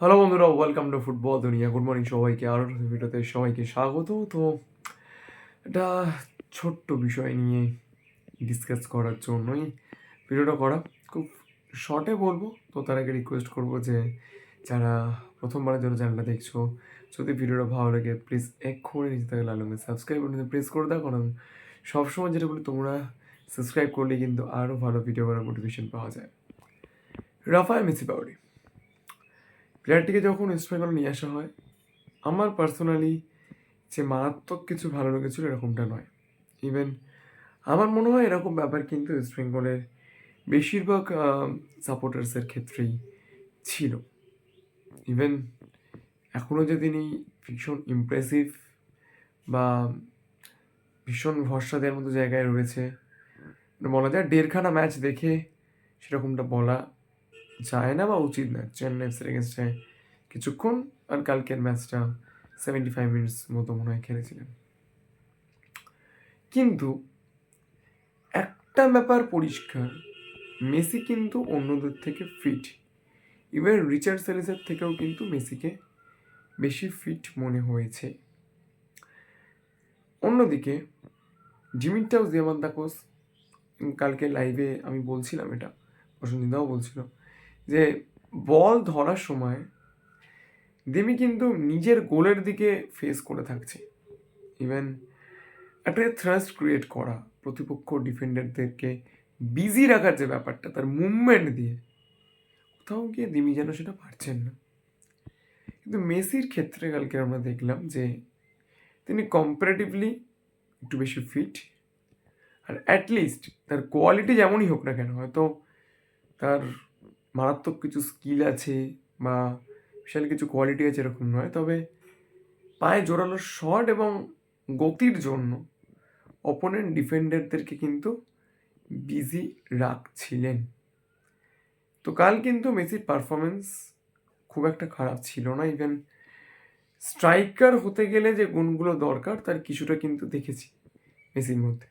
Hello বন্ধুরা welcome to football দুনিয়া। Good morning সবাইকে আরও ভিডিওতে সবাইকে স্বাগত। তো এটা ছোট্ট বিষয় নিয়ে ডিসকাস করার জন্যই ভিডিওটা করা। খুব শর্টে বলব, তো তার আগে রিকোয়েস্ট করব যে যারা প্রথমবারের জন্য চ্যানেলটা দেখছ, যদি ভিডিওটা ভালো লাগে প্লিজ এক্ষুনি নিজে থাকে লাল সাবস্ক্রাইব বাটনে প্রেস করে দাও, কারণ সবসময় যেটা বলি তোমরা সাবস্ক্রাইব করলে কিন্তু আরও ভালো ভিডিও করার মোটিভেশন পাওয়া যায়। রাফায় মেসি পাউরি প্লেয়ারটিকে যখন ইস্ট বেঙ্গল নিয়ে আসা হয়, আমার পার্সোনালি যে মারাত্মক কিছু ভালো লেগেছিল এরকমটা নয়। ইভেন আমার মনে হয় এরকম ব্যাপার কিন্তু ওয়েস্ট বেঙ্গলের বেশিরভাগ সাপোর্টার্সের ক্ষেত্রেই ছিল। ইভেন এখনও যে তিনি ভীষণ ইমপ্রেসিভ বা ভীষণ ভরসা দেওয়ার মতো জায়গায় রয়েছে মানে বলা যায় দেড়খানা ম্যাচ দেখে সেরকমটা বলা যায় না বা উচিত না। চেন্নাই এফসির এগেনস্টে কিছুক্ষণ আর কালকের ম্যাচটা সেভেন্টি ফাইভ মিনিটস মতো মনে হয় খেলেছিলেন। কিন্তু একটা ব্যাপার পরিষ্কার, মেসি কিন্তু অন্যদের থেকে ফিট ইভেন রিচার্ড সেলিসের থেকেও কিন্তু মেসিকে বেশি ফিট মনে হয়েছে। অন্যদিকে জিমিটাও জিয়ামান্তাকোস কালকে লাইভে আমি বলছিলাম এটা প্রসঞ্জিতাও বলছিল যে বল ধরার সময় দেমি কিন্তু নিজের গোলের দিকে ফেস করে থাকছে। ইভেন একটা থ্রাস্ট ক্রিয়েট করা প্রতিপক্ষ ডিফেন্ডারদেরকে বিজি রাখার যে ব্যাপারটা, তার মুভমেন্ট দিয়ে কোথাও গিয়ে দিমি যেন সেটা পারছেন না। কিন্তু মেসির ক্ষেত্রে কালকে আমরা দেখলাম যে তিনি কম্পারেটিভলি একটু বেশি ফিট আর অ্যাটলিস্ট তার কোয়ালিটি যেমনই হোক না কেন, হয়তো তার মারাত্মক কিছু স্কিল আছে বা বিশাল কিছু কোয়ালিটি আছে এরকম নয়। তবে পায়ে জোরালো শট এবং গতির জন্য অপোনেন্ট ডিফেন্ডারদেরকে কিন্তু বিজি রাখছিলেন। তো কাল কিন্তু মেসির পারফরমেন্স খুব একটা খারাপ ছিল না। ইভেন স্ট্রাইকার হতে গেলে যে গুণগুলো দরকার, তার কিছুটা কিন্তু দেখেছি মেসির মধ্যে।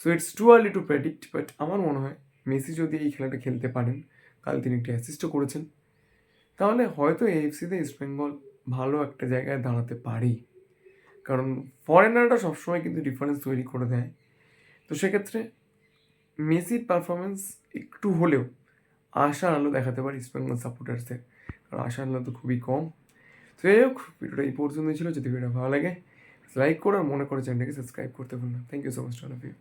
So it's too early to predict but আমার মনে হয় মেসি যদি এই খেলাটা খেলতে পারেন, কাল তিনি একটি অ্যাসিস্টও করেছেন। তাহলে হয়তো এএফসিতে ইস্টবেঙ্গল ভালো একটা জায়গায় দাঁড়াতে পারে। কারণ ফরেনাররা সবসময় কিন্তু ডিফারেন্স তৈরি করে দেয়। তো সেক্ষেত্রে মেসির পারফরমেন্স একটু হলেও আশার আলো দেখাতে পারে ইস্ট বেঙ্গল সাপোর্টার্সদের কারণ আশার আলো তো খুবই কম। তো যাই হোক, ভিডিওটা এই পর্যন্ত ছিল। যদি ভিডিওটা ভালো লাগে লাইক করে আর মনে করে চ্যানেলটাকে সাবস্ক্রাইব করতে ভুলবেন thank you so much all of you